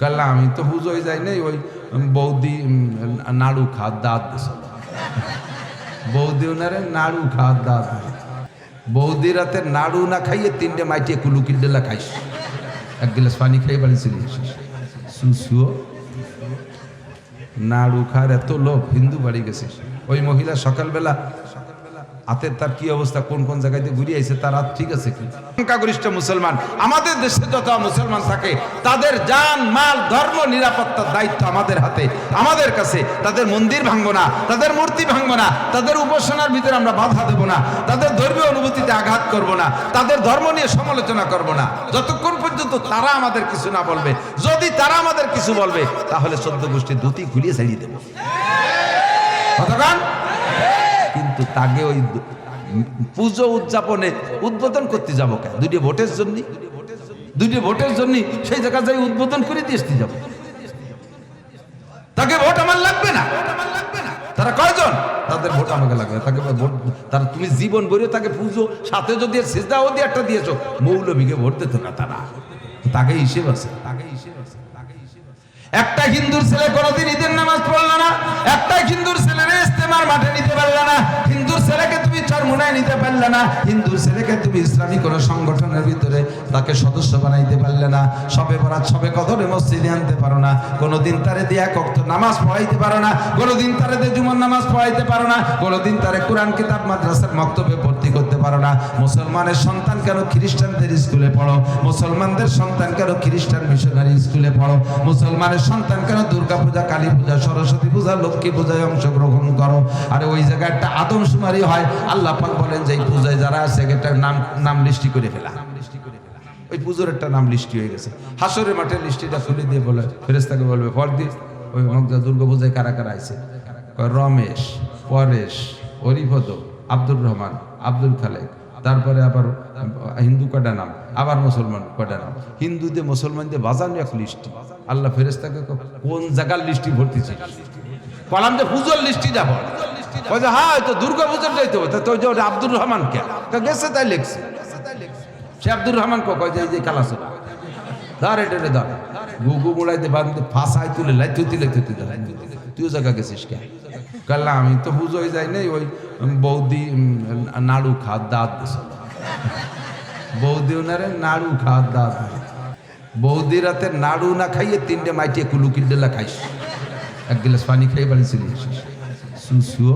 কাল্লা আমি তো পুজোয় যাই নাই ওই বৌদি নাড়ু খাওয়ার দাঁত বৌদি ওনারে নাড়ু খাওয়ার দাঁত। বৌদি রাতে নাড়ু না খাইয়ে তিনটে মাইটিয়ে কুলু কিল্ডেলা খাইস এক গিলাস পানি খেয়ে বাড়ি চলে নাড়ু খার এত লোক হিন্দু বাড়ি গেছিস ওই মহিলা সকালবেলা হাতের তার কি অবস্থা? কোন কোন জায়গায় দিয়ে ঘুরিয়ে আইছে? তার হাত ঠিক আছে কি? সংখ্যাগরিষ্ঠ মুসলমান, আমাদের দেশে যত মুসলমান থাকে, তাদের জান, মাল, ধর্ম, নিরাপত্তার দায়িত্ব আমাদের হাতে, আমাদের কাছে। তাদের মন্দির ভাঙবো না, তাদের মূর্তি ভাঙবো না, তাদের উপাসনার ভিতরে আমরা বাধা দেবো না, তাদের ধর্মীয় অনুভূতিতে আঘাত করব না, তাদের ধর্ম নিয়ে সমালোচনা করব না। যতক্ষণ পর্যন্ত তারা আমাদের কিছু না বলবে, যদি তারা আমাদের কিছু বলবে, তাহলে সদ্য গোষ্ঠীর ধুতি খুলিয়ে ছাড়িয়ে দেবো। কতক্ষণ? কিন্তু তাকে ওই পুজো উদযাপনে উদ্বোধন করতে যাব কেন? দুটি ভোটের জন্য? দুটি ভোটের জন্য সেই জায়গা যাই উদ্বোধন করে দিয়ে যাব। তাকে ভোট আমার লাগবে না। তারা কয়জন? তাদের ভোট আমাকে লাগবে তাকে ভোট, তারা তুমি জীবন ভরে তাকে পুজো, সাথে যদি সিজদাও দিয়ে একটা দিয়েছ মৌলভীকে ভোট দিত না তারা। তাকে হিসেব আছে। তাকে হিসেব আছে। একটা হিন্দুর ছেলে কোনোদিন ঈদের নামাজ পড়ল না, একটা হিন্দুর ছেলের ইস্তেমার মাঠে নিতে পারল না। হিন্দুর ছেলেকে তুমি চরমুনায় নিতে পারলে না হিন্দুর ছেলেকে তুমি ইসলামী কোনো সংগঠনের ভিতরে তাকে সদস্য বানাইতে পারলে না, সবে কদরে মসজিদে আনতে পারো না তারে দিয়ে এক অক্ত নামাজ পড়াইতে পারো না তারে জুমার নামাজ পড়াইতে পারো না তারে কোরআন, কিতাব, মাদ্রাসার ভর্তি করতে পারো না। মুসলমানের সন্তান কেন খ্রিস্টানদের স্কুলে পড়ো? মুসলমানদের সন্তান কেন খ্রিস্টান মিশনারি স্কুলে পড়ো? মুসলমানের সন্তান কেন দুর্গা পূজা কালী পূজা সরস্বতী পূজা, লক্ষ্মী পূজায় অংশগ্রহণ করো? আর ওই জায়গায় একটা আদমশুমারি হয়, আল্লাহ পাক বলেন যে এই পূজায় যারা আছে একটা নাম নাম লিস্টি করে ফেলা। ওই পুজোর একটা নাম লিস্টি হয়ে গেছে। হাসরের মাঠে লিস্টিটা খুলে দিয়ে বলে ফেরেস্তাকে বলবে ফর দি। ওই অনেকটা দুর্গা পূজায় কারা কারা আছে? রমেশ, পরেশ, হরিপদ, আব্দুর রহমান, আব্দুল খালেক। তারপরে আবার, হিন্দু কটা নাম? আবার মুসলমান কটা নাম? হিন্দুদের, মুসলমানদের বাজানো এক লিস্টি। আল্লাহ ফেরেস্তাকে কোন জায়গার লিস্টি ভর্তিছে কলাম যে, পুজোর লিস্টি যাব বলছে হ্যাঁ তো দুর্গা পুজোর যাইতে হবে। তো যে আব্দুর রহমান কে? তো গেছে তাই লিখছে। সে আব্দুর কয় যে কালাসোলা ধর এটা ধর। বাঁধতে তুলে লাই তুই তুই তুইও জায়গা গেছিস কে? আমি তো বুঝোই যাই নাই ওই বৌদি নাড়ু খাওয়ার দাঁত বৌদি ওনারে নাড়ু খাওয়ার দাঁত। বৌদি রাতে নাড়ু না খাইয়ে তিনটে মাইটিয়ে কুলু কিল্ডেলা খাইস এক গ্লাস পানি খেয়ে বাড়ি চলে আসিস সুসুও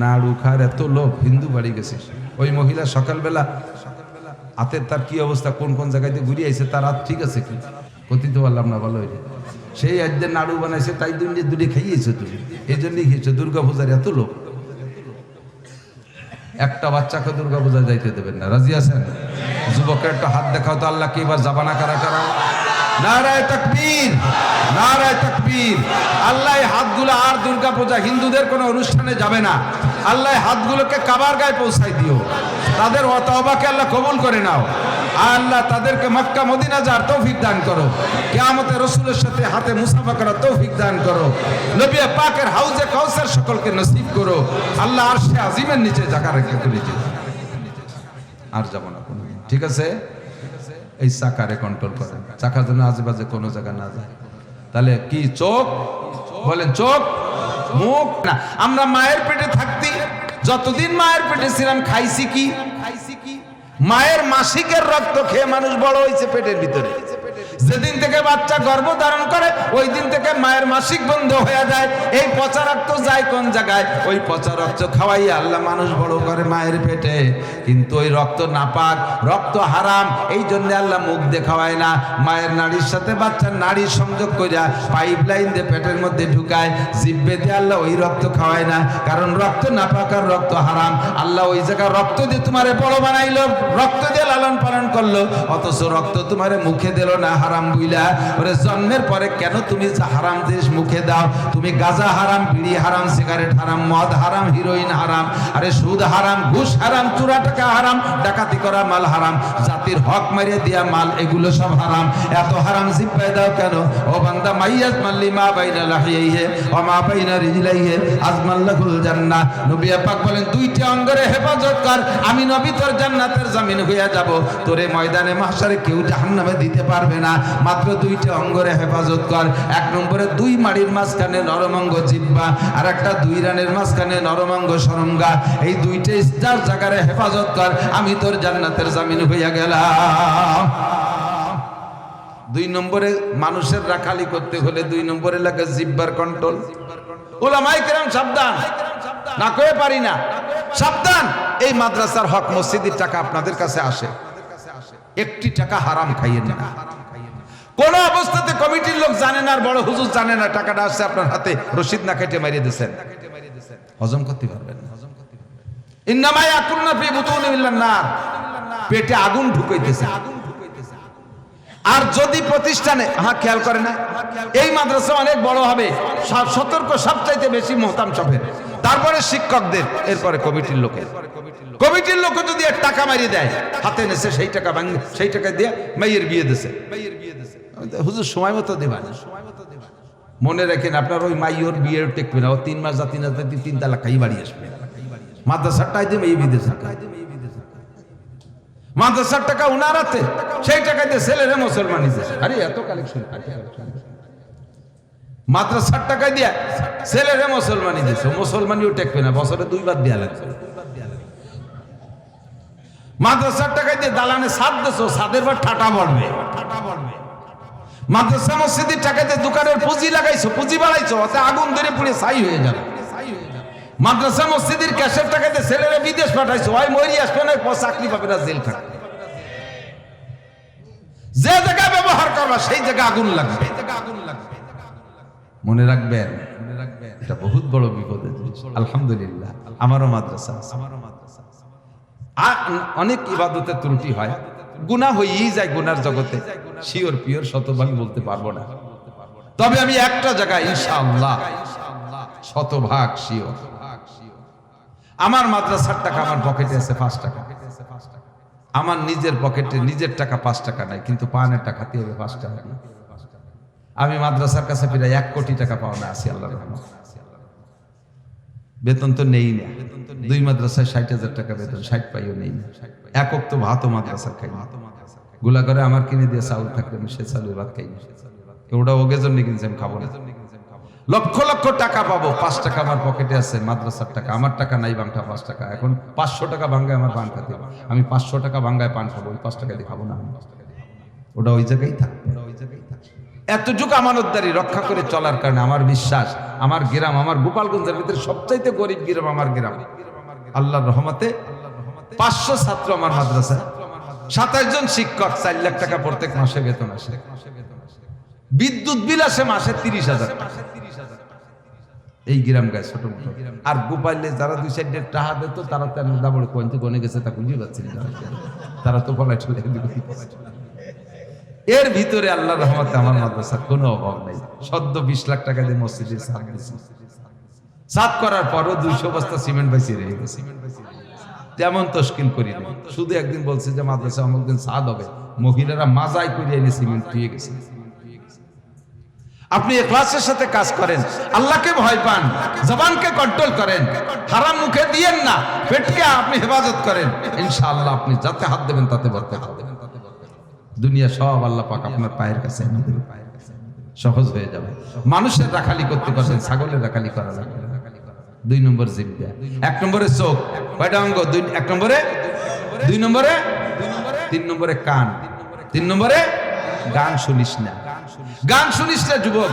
নাড়ু খার এত লোক হিন্দু বাড়ি গেছিস ওই মহিলা সকালবেলা হাতের তার কি অবস্থা, কোন কোন জায়গায় দিয়ে ঘুরিয়ে আইছে, তার হাত ঠিক আছে কি? কথিত পারলাম না, ভালো হইলে। সেই একদিন নাড়ু বানাইছে, তাই যে দুটি খাইয়েছো তুমি। এই জন্যই খেয়েছো দুর্গা পূজার এত লোক একটা বাচ্চাকে দুর্গা পূজা যাইতে দেবেন না। রাজি আছেন? যুবকের একটা হাত দেখাও তো আল্লাহ, কি এবার জাবানা কারা কারা? নারায় তকবীর নারায় তকবীর। আল্লাহ হাতগুলো আর দুর্গা পূজা হিন্দুদের কোনো অনুষ্ঠানে যাবে না। আল্লাহ হাতগুলোকে কাবার গায়ে পৌঁছাই দিও। তাদের অতবাকে আল্লাহ কবুল করে নাও। আল্লাহ তাদেরকে মক্কা, মদিনা যার তৌফিক দান করো। কেয়ামতে রসুলের সাথে হাতে মুসাফা করার তৌফিক দান করো। নবিয়া পাকের হাউজে কাউসার সকলকে নসিব করো। আল্লাহ আর সে আজিমের নিচে জায়গা রেখে করে দিও। আর যাব না কোনো ঠিক আছে? এই চাকারে কন্ট্রোল করেন চাকা যেন আজেবাজে কোনো জায়গা না যায়। তাহলে কি চোখ? বলেন, চোখ, মুখ, না। আমরা মায়ের পেটে থাকতে, যতদিন মায়ের পেটে ছিলাম, খাইছি কি? খাইছি কি? মায়ের মাসিকের রক্ত খেয়ে মানুষ বড় হয়েছে পেটের ভিতরে। যেদিন থেকে বাচ্চা গর্ভ ধারণ করে ওই দিন থেকে মায়ের মাসিক বন্ধ হয়ে যায়। এই পচা রক্ত যায় কোন জায়গায়? ওই পচা রক্ত খাওয়াই আল্লাহ মানুষ বড় করে মায়ের পেটে। কিন্তু ওই রক্ত নাপাক, রক্ত হারাম, এই জন্য আল্লাহ মুখ দেখাওয়ায় না। মায়ের নাড়ির সাথে বাচ্চার নাড়ির সংযোগ কইরা পাইপ লাইন দিয়ে পেটের মধ্যে ঢুকায়, জিব্বে দিয়ে আল্লাহ ওই রক্ত খাওয়ায় না। কারণ রক্ত নাপাক আর রক্ত হারাম। আল্লাহ ওই জায়গায় রক্ত দিয়ে তোমারে বড় বানাইলো, রক্ত দিয়ে লালন পালন করল। অথচ রক্ত তোমারে মুখে দিল না হারাম বুইলা? ওরে, জন্মের পরে কেন তুমি হারাম জিনিস মুখে দাও? তুমি গাজা হারাম, বিড়ি হারাম, সিগারেট হারাম, মদ হারাম, হিরোইন হারাম। আরে, সুদ হারাম, ঘুষ হারাম, চুরা টাকা হারাম, ডাকাতি করা মাল হারাম। জাতির হক মারিয়ে দিয়া মাল, এগুলো সব হারাম। এত হারাম জিব্বাই দাও কেন? ও বান্দা, মাইয়াজ মাল্লি মা বাইনা লাহিয়াইহে, ও মা বাইনা রিজলাইহে আজমাল্লাহুল জান্নাহ। নবী পাক বলেন, দুইটা অঙ্গরে হেফাজত কর, আমি নবী তোর জান্নাতের জামিন হইয়া যাব। তোরে ময়দানে মাহশারে কেউ জাহান্নামে দিতে পারবে না। মাত্র দুইটা অঙ্গরে হেফাজত কর। এক নম্বরে দুই মাড়ির মাঝখানে নরমাঙ্গ জিব্বা আর একটা দুই রানের মাঝখানে নরমাঙ্গ সরঙ্গা। এই দুইটা স্টার জায়গারে হেফাজত কর, আমি তোর জান্নাতের জামিন হইয়া গেলাম। দুই নম্বরে মানুষের রাখালি করতে হলে দুই নম্বরে লাগে জিব্বার কন্ট্রোল ওলামাই কেরাম, সাবধান। না কয়ে পারি না। সাবধান। এই মাদ্রাসার হক মসজিদের টাকা আপনাদের কাছে আসে। একটি টাকা হারাম খাইয়েন না কোন অবস্থাতে কমিটির লোক জানে না আর বড় হুজুর জানে না, টাকাটা আসছে আপনার হাতে, রশিদ না কেটে মারিয়ে দিয়েছেন। হজম করতে পারবেন না। পেটে আগুন আর যদি প্রতিষ্ঠানে হ্যাঁ খেয়াল করে না, এই মাদ্রাসা অনেক বড় হবে সতর্ক, সবচাইতে বেশি মোহতাম সবের। তারপরে শিক্ষকদের, এরপরে কমিটির লোকের। কমিটির লোক যদি টাকা মারিয়ে দেয়, হাতে নেছে, সেই টাকা সেই টাকা দিয়ে মাইয়ের বিয়ে দিছে। হুজুর, সময় মতো দেবা না। মনে রাখেন আপনার ওই মাইয়র বিয়ের টেকবে না, ও তিন মাস যা তিন হাজার তিন তালা খাই বাড়ি আসবে। মাদ্রাসার টাই মেয়ে বিদেশে মাদ্রাসার টাকা উনার হাতে সেই ছেলেরে মুসলমান আরে, এত কালেকশন মাদ্রাসার দিয়ে ছেলেরে মুসলমানি দিছে মুসলমানিও টেকবে না, বছরে দুইবার দেয়া লাগবে। মাদ্রাসার টাকা দিয়ে দালানে সাদ দেছো সাদের পর ঠাটা পড়বে মাদ্রাসা মসজিদের টাকা দিয়ে দোকানের পুঁজি লাগাইছো, পুঁজি বাড়াইছো ওতে আগুন ধরে পুড়ে ছাই হয়ে যাবে। মাদ্রাসা মসজিদের ক্যাশের টাকাতে ছেলেরা বিদেশ পাঠাইছো, ওই মরি আসবে না চাকরি পাবে না, জেল খাটবে যে জায়গায় ব্যবহার করবা, সেই জায়গায় আগুন লাগবে। মনে রাখবেন, এটা বহুত বড় বিপদ আলহামদুলিল্লাহ, আমারও মাদ্রাসা আছে। আর অনেক ইবাদতের ত্রুটি হয়। গুনাহ হয়েই যায় গুনার জগতে। শিওর পিওর শতভাগ বলতে পারব না। তবে আমি একটা জায়গায় ইনশাআল্লাহ শতভাগ শিওর আমার মাদ্রাসার টাকা আমার পকেটে আছে পাঁচ টাকা। আমার নিজের পকেটে নিজের টাকা পাঁচ টাকা নাই, কিন্তু পানের টাকা দিয়ে পাঁচ টাকা। আমি মাদ্রাসার কাছে প্রায় এক কোটি টাকা পাওনা আছি আল্লাহ বেতন তো নেই না। দুই মাদ্রাসায় ষাট হাজার টাকা বেতন, ষাট পাইও নেই। একক তো ভাতও মাদ্রাসার খাই গুলা করে আমার কিনে দিয়ে চাউল থাকলে সে চাউলের ভাত খাই। ওটা ওকে জন্য কিনছি, আমি খাব না। লক্ষ লক্ষ টাকা পাবো। পাঁচ টাকা আমার পকেটে আছে, মাদ্রাসার টাকা। আমার টাকা নাই বাংটা, পাঁচ টাকা। এখন পাঁচশো টাকা ভাঙ্গায় আমার পান খাতে। আমি পাঁচশো টাকা ভাঙ্গায় পান খাব, ওই পাঁচ টাকা দিয়ে খাব না। ওটা ওই জায়গায় থাকবে এতটুকু আমানতদারি রক্ষা করে চলার কারণে আমার বিশ্বাস, আমার গ্রাম, আমার গোপালগঞ্জের ভিতরে সবচাইতে গরিব গ্রাম আমার গ্রাম। আল্লাহর রহমতে পাঁচশো ছাত্র আমার মাদ্রাসায় সাতাশ জন শিক্ষক, চার লাখ টাকা প্রত্যেক মাসে বেতন আসে। বিদ্যুৎ বিল আসে মাসে তিরিশ হাজার এই গ্রাম গায়ে ছোট মোটো। আর গোপাইলে যারা দুই সাইডে টাহা দিত, তারা তো দাবড় কোয়েন্তে গনে গেছে, তা বুঝতে পারছি না। তারা তো পলাই চলে এর ভিতরে আল্লাহ রহমতে আমার মাদ্রাসার কোনো অভাব নেই। সদ্য বিশ লাখ টাকা দিয়ে মসজিদের সাত দিয়েছি সাত করার পরও দুইশো বস্তা সিমেন্ট বাইসি রয়ে গেছে। তেমন তশকিল করি শুধু একদিন বলছে যে মাদ্রাসা অমুক দিন সাদ হবে। মহিলারা মাজাই করে এনে সিমেন্ট দিয়ে গেছে। আপনি এখলাসের সাথে কাজ করেন। আল্লাহকে ভয় পান। জবানকে কন্ট্রোল করেন। হারাম মুখে দিয়েন না। পেটকে আপনি হেফাজত করেন। ইনশাআল্লাহ আপনি যাতে হাত দেবেন তাতে বরকত হবে। দুনিয়া সব আল্লাহ পাক আপনার পায়ের কাছে এনে দেবে। সহজ হয়ে যাবে। মানুষের রাখালি করতে পারবেন, ছাগলের রাখালি করা লাগবে। দুই নম্বর জিব্বা। এক নম্বরে চোখ। কয়টা অঙ্গ? দুই এক নম্বরে? দুই নম্বরে? তিন নম্বরে কান। তিন নম্বরে? গান শুনিস না। গান শুনিস না, যুবক।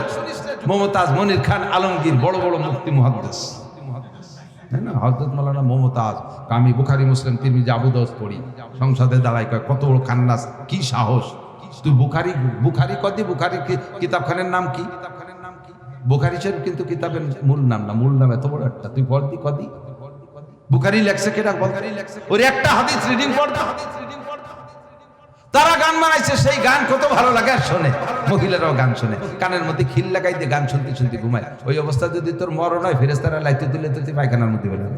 মমতাজ মনির খান আলমগীর, বড় বড় মুক্তি মুহাদ্দিস। হজরত মৌলানা মমতাজ, আমি বুখারি, মুসলিম তিনি আবু দাউদ পড়ি। সংসদে দাঁড়াই কয়, কত বড় খান্নাস, কি সাহস? তুই বুখারি বুখারি কদি বুখারি কি- কিতাবখানের নাম কি? বুখারি শরীফ কিন্তু কিতাবের মূল নাম না, মূল নাম এত বড় একটা। তুই পড় দি কদি বুখারি লেখছে কেটা লেখছে ওর একটা হাদিস রিডিং পড় তারা গান বানাইছে, সেই গান কত ভালো লাগে আর শোনে। মহিলারাও গান শোনে। কানের মধ্যে খিল লাগাই দিয়ে গান শুনতে শুনতে ঘুমায়। ওই অবস্থা যদি তোর মরণ হয় ফেরেস্তারা লাইতে তুলে তুই পায়খানার মধ্যে বেরোবে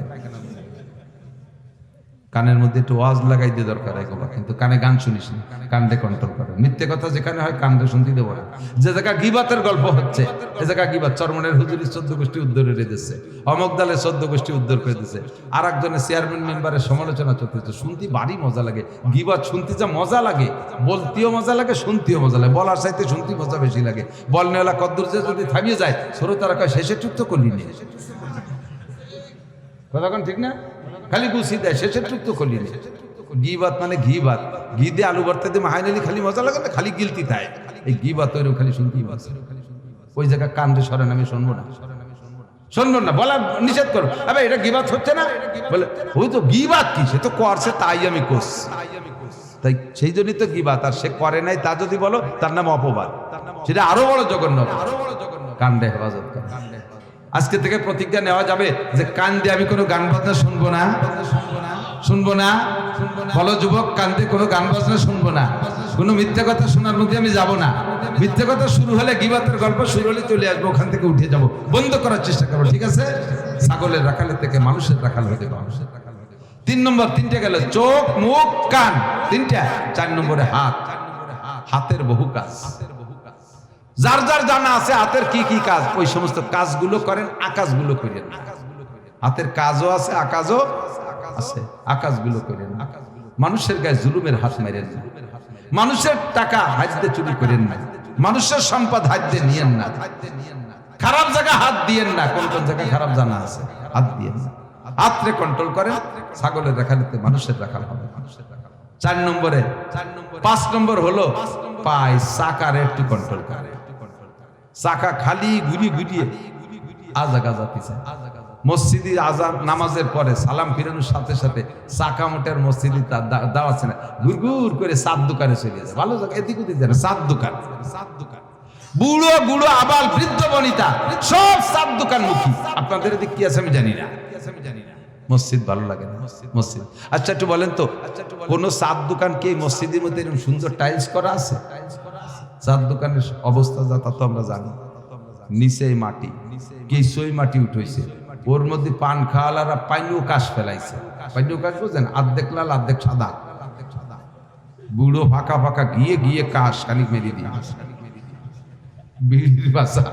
কানের মধ্যে একটু ওয়াজ লাগাই দিয়ে দরকার এগুলো কিন্তু কানে গান শুনিস না কানটা কন্ট্রোল করে। মিথ্যে কথা যেখানে হয় কানটা শুনতে দেবো না। যে জায়গা গিবাতের গল্প হচ্ছে, এ জায়গা গিবাত, চরমনের হুজুরি চোদ্দ গোষ্ঠী উদ্ধারে দিচ্ছে অমক দলের চোদ্দ গোষ্ঠী উদ্ধার করে দিচ্ছে আর একজনের চেয়ারম্যান মেম্বারের সমালোচনা চলতেছে, শুনতে ভারী মজা লাগে। গিবাত শুনতে যা মজা লাগে, বলতেও মজা লাগে, শুনতেও মজা লাগে। বলার চাইতে শুনতে মজা বেশি লাগে। বলনেওয়ালা কদ্দুর যে যদি থামিয়ে যায়, শ্রোতারা কয়, শেষে টুক তো করলি নি। কথাক্ষণ ঠিক না? খালি গুছি দেয়, শেষের টুক তো করলি নি ঘি ভাত মানে ঘি ভাত। ঘি দিয়ে আলু ভর্তা দিয়ে মাহাইনালি খালি মজা লাগে না? খালি গিলতি দেয় এই ঘি ভাত ওইরকম খালি শুনতেই পাচ্ছে। ওই জায়গা কান্দে সরেন, আমি শুনব না। শুনব না বলা নিষেধ করো। আবে, এটা গিবাত হচ্ছে না? বলে, ওই তো গিবাত কি? সে তো করছে, তাই আমি করছি। তাই সেই জন্যই তো গিবাত আর সে করে নাই, তা যদি বলো, তার নাম অপবাদ। সেটা আরও বড় জঘন্য আরও বড় জঘন্য কান্দে হেফাজত করে। আজকে থেকে প্রতিজ্ঞা নেওয়া যাবে যে কান দিয়ে আমি কোনো গান বাজনা শুনব না। শুনব না। বলো যুবক কান্দে কোনো গান বাজনা শুনব না। কোনো মিথ্যে কথা শোনার মধ্যে আমি যাব না। মিথ্যে কথা শুরু হলে গিবাতের গল্প শুরু হলে চলে আসব, ওখান থেকে উঠে যাব। বন্ধ করার চেষ্টা করব, ঠিক আছে? ছাগলের রাখালের থেকে মানুষের রাখাল হতে মানুষের রাখাল তিন নম্বর, তিনটে গেল। চোখ, মুখ, কান। তিনটা। চার নম্বরে হাত। হাতের বহু কাজ। যার যার জানা আছে, হাতের কি কি কাজ, ওই সমস্ত কাজগুলো করেন, আকাশগুলো করেন। হাতের কাজও আছে আকাশও আছে আকাশগুলো করেন। মানুষের গায়ে জুলুমের হাত মারেন না। মানুষের টাকা হাজতে চুরি করেন না। মানুষের সম্পদ হাজতে নিয়েন না। খারাপ জায়গা হাত দিয়েন না, কোন কোন জায়গায় খারাপ জানা আছে, হাত দিয়েন না। হাতরে কন্ট্রোল করেন, ছাগলের রাখালিতে মানুষের রাখাল হবে। চার নম্বরে চার নম্বর পাঁচ নম্বর হলো পায় চাকারে একটু কন্ট্রোল করে চাকা খালি ঘুরিয়ে ঘুরিয়ে আজা গাজা পিছে। মসজিদি আজান নামাজের পরে সালাম ফিরানোর সাথে সাথে চাকা মোটের মসজিদি তার দাঁড়াচ্ছে না। ঘুর ঘুর করে সাত দোকানে চলে যায় ভালো জায়গা, এদিক ওদিক যায় না সাত দোকান। সাত দোকান বুড়ো বুড়ো আবাল বৃদ্ধ বনিতা, সব সাত দোকান মুখী আপনাদের এদিক কি আছে আমি জানি না। আমি জানি না মসজিদ ভালো লাগে না, মসজিদ। আচ্ছা একটু বলেন তো, কোন সাত দোকান কি মসজিদের মধ্যে এরকম সুন্দর টাইলস করা আছে? সাত দোকানের অবস্থা যা তা তো আমরা জানি। নিচে মাটি। কিছুই মাটি উঠেছে। ওর মধ্যে পান খাওয়ালারা পাইনিও কাশ ফেলাইছে। পাইনিও কাশ বুঝছেন আর্ধেক লাল, আর্ধেক সাদা। বুড়ো ফাঁকা ফাঁকা গিয়ে গিয়ে কাশ খানিক মেরে দিয়ে বিড়ির বাসা।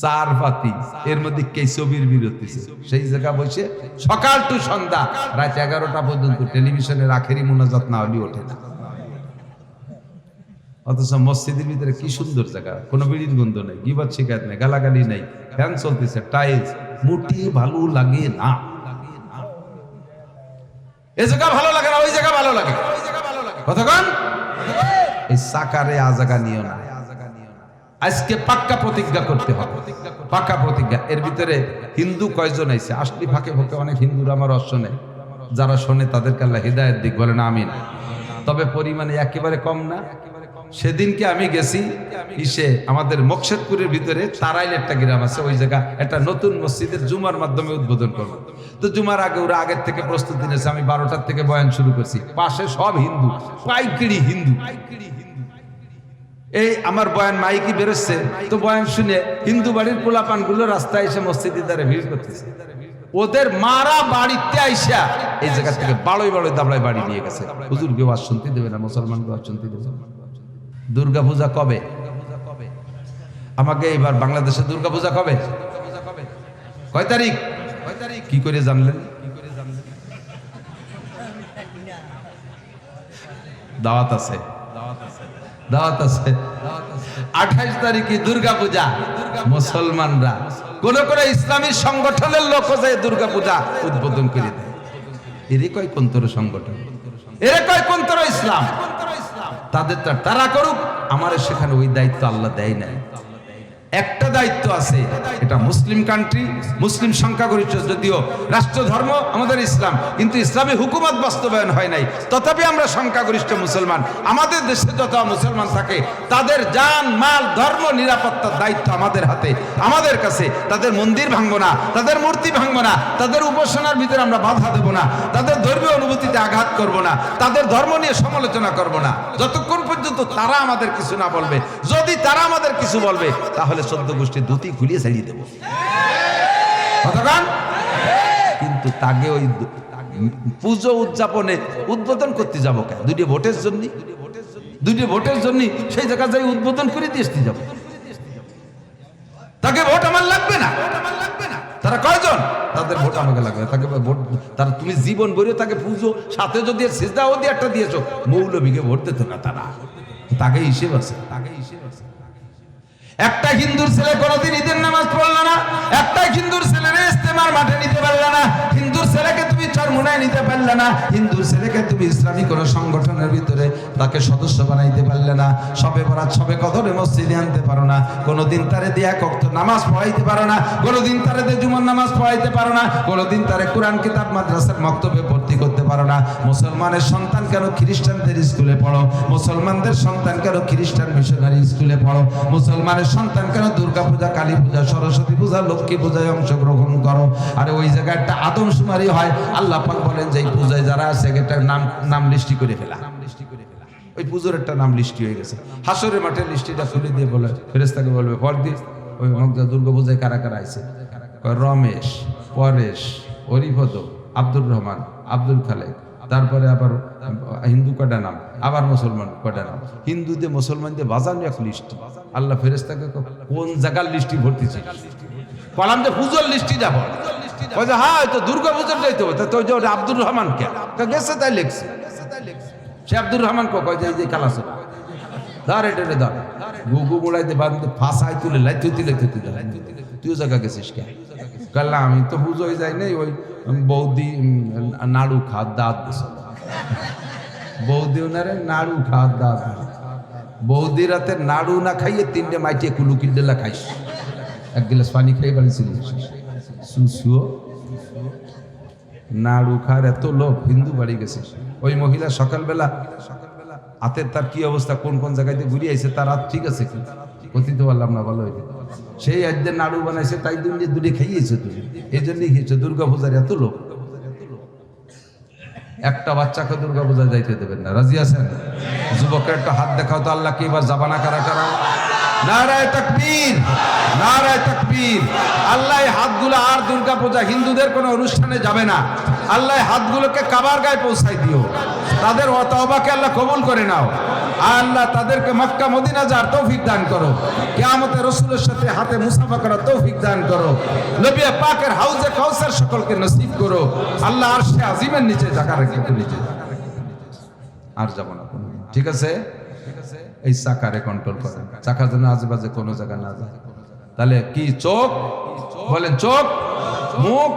চার পাতি এর মধ্যে কেশবীর বিরতি সেই জায়গা বসে সকাল টু সন্ধ্যা, রাত এগারোটা পর্যন্ত টেলিভিশনের আখেরি মোনাজাত না হলে ওঠে না। অথচ মসজিদের ভিতরে কি সুন্দর জায়গা? কোনো বিড়ির গন্ধ নেই গিবাদ শিকায়ত নেই, গালাগালি নেই, ফ্যান চলতেছে, টাইলস, মোটি ভালো লাগে না। এ জায়গা ভালো লাগে না, ওই জায়গা ভালো লাগে। কতক্ষণ? এই সাকারে আ জায়গা না। আজকে পাক্কা প্রতিজ্ঞা করতে হবে। পাক্কা প্রতিজ্ঞা। এর ভিতরে হিন্দু কয়জন আইছে? আসলি ফাঁকে ফাঁকে অনেক হিন্দুরা আমার অশোনে যারা শোনে তাদেরকে আল্লাহ হৃদায়ত দিক, বলেন আমিন। তবে পরিমাণে একেবারে কম না? সেদিনকে আমি গেছি ইসে আমাদের মকসেদপুরের ভিতরে তারাইল একটা গ্রাম আছে, ওই জায়গা। একটা নতুন মসজিদের জুমার মাধ্যমে উদ্বোধন করব। তো জুমার আগে ওরা আগের থেকে প্রস্তুতি নিয়েছে, আমি বারোটার থেকে বয়ান শুরু করছি। পাশে সব হিন্দু পাইকিরি হিন্দু। এই আমার বয়ান মাইকি বেরোচ্ছে। তো বয়ান শুনে হিন্দু বাড়ির পোলাপানগুলো রাস্তায় এসে মসজিদের দ্বারা ভিড় করতেছে। ওদের মারা বাড়িতে আইসা এই জায়গা থেকে বাড়ই বাড়ই দাবড়ায় বাড়ি নিয়ে গেছে। হুজুর কেউ আর শুনতে দেবে না মুসলমান কেউ আর শুনতে দেবে না। দুর্গা পূজা কবে? আমাকে এবার বাংলাদেশে দুর্গা পূজা কবে? কয় তারিখ? কি করে জানলেন? দাওয়াত আছে। দাওয়াত আছে। আঠাইশ তারিখে দুর্গা পূজা মুসলমানরা। কোন কোন ইসলামী সংগঠনের লোক যে দুর্গা পূজা উদ্বোধন করে দেয়। এরে কয় কোন্তর সংগঠন? এরে কয় কোন্তর ইসলাম? তাদের তারা করুক আমার সেখানে ওই দায়িত্ব আল্লাহ দেয় নাই। একটা দায়িত্ব আছে, এটা মুসলিম কান্ট্রি মুসলিম সংখ্যাগরিষ্ঠ যদিও রাষ্ট্র ধর্ম আমাদের ইসলাম, কিন্তু ইসলামী হুকুমত বাস্তবায়ন হয় নাই। তথাপি আমরা সংখ্যাগরিষ্ঠ মুসলমান। আমাদের দেশে যত মুসলমান থাকে, তাদের জান মাল, ধর্ম, নিরাপত্তার দায়িত্ব আমাদের হাতে, আমাদের কাছে। তাদের মন্দির ভাঙবো না, তাদের মূর্তি ভাঙবো না, তাদের উপাসনার ভিতরে আমরা বাধা দেব না, তাদের ধর্মীয় অনুভূতিতে আঘাত করব না, তাদের ধর্ম নিয়ে সমালোচনা করব না। যতক্ষণ পর্যন্ত তারা আমাদের কিছু না বলবে, যদি তারা আমাদের কিছু বলবে, তাহলে চোদ্দ গোষ্ঠীর ধুতি খুলিয়ে ছাড়িয়ে দেবো। কিন্তু তাকে ওই পুজো উদযাপনে উদ্বোধন করতে যাব কেন? দুটি ভোটের জন্য দুটি ভোটের জন্য সেই জায়গা যাই উদ্বোধন করে দিয়ে যাব। তাকে ভোট আমার লাগবে না। তারা কয়জন? তাদের ভোট আমাকে লাগবে তাকে ভোট তারা তুমি জীবন বইরে তাকে পুজো, সাথে যদি সিজদা ও দিয়ে একটা দিয়েছ মৌলবীকে ভোট দিত না। তারা তাকে হিসেব আছে। তাকে হিসেব আছে। একটা হিন্দুর ছেলে কোনোদিন ঈদের নামাজ পড়ল না, একটা হিন্দুর ছেলের ইস্তেমার মাঠে নিতে পারলে না। হিন্দুর ছেলেকে তুমি চরমুনায় নিতে পারলে না, হিন্দুর ছেলেকে তুমি ইসলামী কোন সংগঠনের ভিতরে তাকে সদস্য বানাইতে পারলে না। সবে বরাত, সবে কদরে মসজিদে আনতে পারো না। কোনোদিন তারে দিয়া কক্ত নামাজ পড়াইতে পারো না, কোনোদিন তারে দিয়ে জুমার নামাজ পড়াইতে পারো না, কোনোদিন তারে কোরআন, কিতাব, মাদ্রাসার মক্তব্যে ভর্তি পারো না। মুসলমানের সন্তান কেন খ্রিস্টানদের স্কুলে পড়ো? মুসলমানদের সন্তান কেন খ্রিস্টান মিশনারি স্কুলে পড়ো? মুসলমানের সন্তান কেন দুর্গা পূজা কালী পূজা সরস্বতী পূজা, লক্ষ্মী পূজায় অংশগ্রহণ করো? আর ওই জায়গায় একটা আদমশুমারি হয়। আল্লাহ পাক বলেন যে এই পূজায় যারা আছে একটা নাম নাম লিস্টি করে ফেলা। ওই পুজোর একটা নাম লিস্টি হয়ে গেছে। হাসরের মাঠে লিস্টিটা খুলে দিয়ে বলে ফেরেস্তাকে বলবে পর দিয়ে ওই দুর্গা পূজায় কারা কারা আছে রমেশ, পরেশ হরিপদ আব্দুর রহমান। আব্দুল খালেক, তারপরে আবার, হিন্দু কটা নাম? আবার মুসলমান কটা নাম? হিন্দুদের, মুসলমানদের বাজানো এক লিস্ট। আল্লাহ ফেরেস্তাকে কোন জায়গার লিস্টি ভর্তিছে কলাম যে পুজোর লিস্টি যাব। হ্যাঁ তো দুর্গা পুজোর যাইতে হবে তো ওই আব্দুর রহমান কে? গেছে তাই লিখছে। সে আব্দুর রহমান ক কয় যে কালাস ধর, এটা ধর। গুগু মুড়াইতে বাঁধতে ফাঁসাই তুলে লাই তুই তুলে তুই তুইও জায়গা গেছিস কে? কাল্লা আমি তো বুঝোই যাই নাই, ওই বৌদি নাড়ু খাওয়ার দাঁত বৌদি ওনারে নাড়ু খাওয়ার দাঁত। বৌদি রাতে নাড়ু না খাইয়ে তিনটে মাইটিয়ে কুলু কিল্ডেলা খাইস এক গিলাস পানি খাই বাড়িছিল। সুসুও, নাড়ু খার এত লোক হিন্দু বাড়ি গেছে। ওই মহিলা সকালবেলা, হাতের তার কি অবস্থা, কোন কোন জায়গাতে ঘুরিয়ে আইছে, তার হাত ঠিক আছে কি? কথিত পারলাম না, ভালো হইতে সেই একদিন নাড়ু বানাইছে, তাই দিন যে দূরে খাইয়েছে তুমি? এই জন্যই খেয়েছে। দুর্গা পূজার এত লোক। একটা বাচ্চাকে দুর্গা পূজা যাইতে দেবেন না। রাজি আছেন? যুবকের একটা হাত দেখাও তো আল্লাহ, কি এবার জাবানা কারা কারা? নারায় তাকবীর নারায় তাকবীর। আল্লাহ হাতগুলো আর দুর্গা পূজা হিন্দুদের কোনো অনুষ্ঠানে যাবে না। আল্লাহ হাতগুলোকে কাবার গায়ে পৌঁছাই দিও। তাদের তবাকে আল্লাহ কবুল করে নাও। আল্লাহ তাদেরকে মক্কা, মদিনা যার তৌফিক দান করো। কেয়ামতে রসুলের সাথে হাতে মুসাফা করার তৌফিক দান করো। নবিয়া পাকের হাউজে কাউসার সকলকে নসিব করো। আল্লাহ আর সে আজিমের নিচে জায়গা রেখে নিচে। আর যাব না ঠিক আছে? এই চাকারে কন্ট্রোল করে। চাকা যেন আজেবাজে কোনো জায়গা না যায়। তাহলে কি চোখ? বলেন চোখ, মুখ